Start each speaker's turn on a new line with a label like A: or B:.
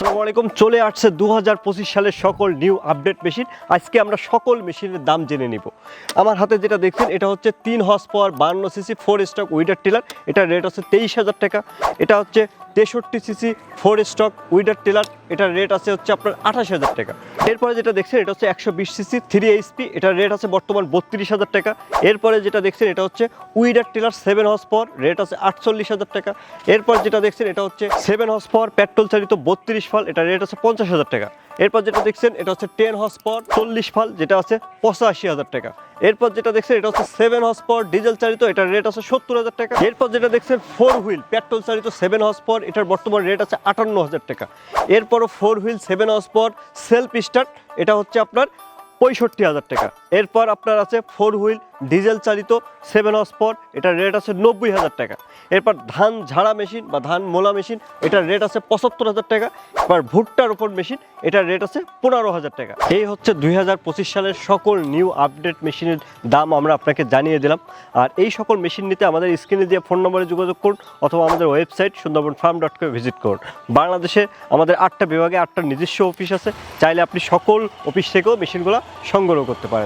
A: আসসালামু আলাইকুম। চলে আসছে দু হাজার পঁচিশ সালের সকল নিউ আপডেট মেশিন। আজকে আমরা সকল মেশিনের দাম জেনে নিব। আমার হাতে যেটা দেখছেন, এটা হচ্ছে তিন হর্স পাওয়ার বান্ন CC four stroke weeder tiller এটা রেট হচ্ছে তেইশ হাজার টাকা। এটা হচ্ছে তেষট্টি CC four stroke weeder tiller এটার রেট আছে হচ্ছে আপনার আঠাশ হাজার টাকা। এরপরে যেটা দেখছেন, এটা হচ্ছে একশো বিশ সিসি থ্রি এইচপি এটার রেট আছে বর্তমান বত্রিশ হাজার টাকা। এরপরে যেটা দেখছেন, এটা হচ্ছে weeder tiller seven horse power rate আছে আটচল্লিশ হাজার টাকা। এরপর যেটা দেখছেন, এটা হচ্ছে সেভেন হর্স পাওয়ার পেট্রোল চালিত বত্রিশ ফল এটা রেট আছে পঞ্চাশ হাজার টাকা। এরপর যেটা দেখছেন, এটা হচ্ছে টেন হসপট চল্লিশ ফাল, যেটা আছে পঁচাশি হাজার টাকা। এরপর যেটা দেখছেন, এটা হচ্ছে সেভেন হসপট ডিজেল চালিত, এটার রেট আছে সত্তর হাজার টাকা। এরপর যেটা দেখছেন ফোর হুইল পেট্রোল চালিত সেভেন হসপট এটার বর্তমান রেট আছে আটান্ন হাজার টাকা। এরপরও four wheel seven horsepower self start এটা হচ্ছে আপনার পঁয়ষট্টি হাজার টাকা। এরপর আপনার আছে ফোর হুইল, ডিজেল চালিত, সেভেন হর্স পাওয়ার এটার রেট আছে নব্বই হাজার টাকা। এরপর ধান ঝাড়া মেশিন বা ধান মোলা মেশিন, এটার রেট আছে পঁচাত্তর হাজার টাকা। এবার ভুট্টার উপর মেশিন, এটার রেট আছে পনেরো হাজার টাকা। এই হচ্ছে দুই হাজার পঁচিশ সালের সকল নিউ আপডেট মেশিনের দাম আমরা আপনাকে জানিয়ে দিলাম। আর এই সকল মেশিন নিতে আমাদের স্ক্রিনে দিয়ে ফোন নম্বরে যোগাযোগ করুন অথবা আমাদের website Sundarban farm dot com visit করুন। বাংলাদেশে আমাদের আটটা বিভাগে আটটা নিজস্ব অফিস আছে। চাইলে আপনি সকল অফিস থেকেও মেশিনগুলো সংগ্রহ করতে পারেন।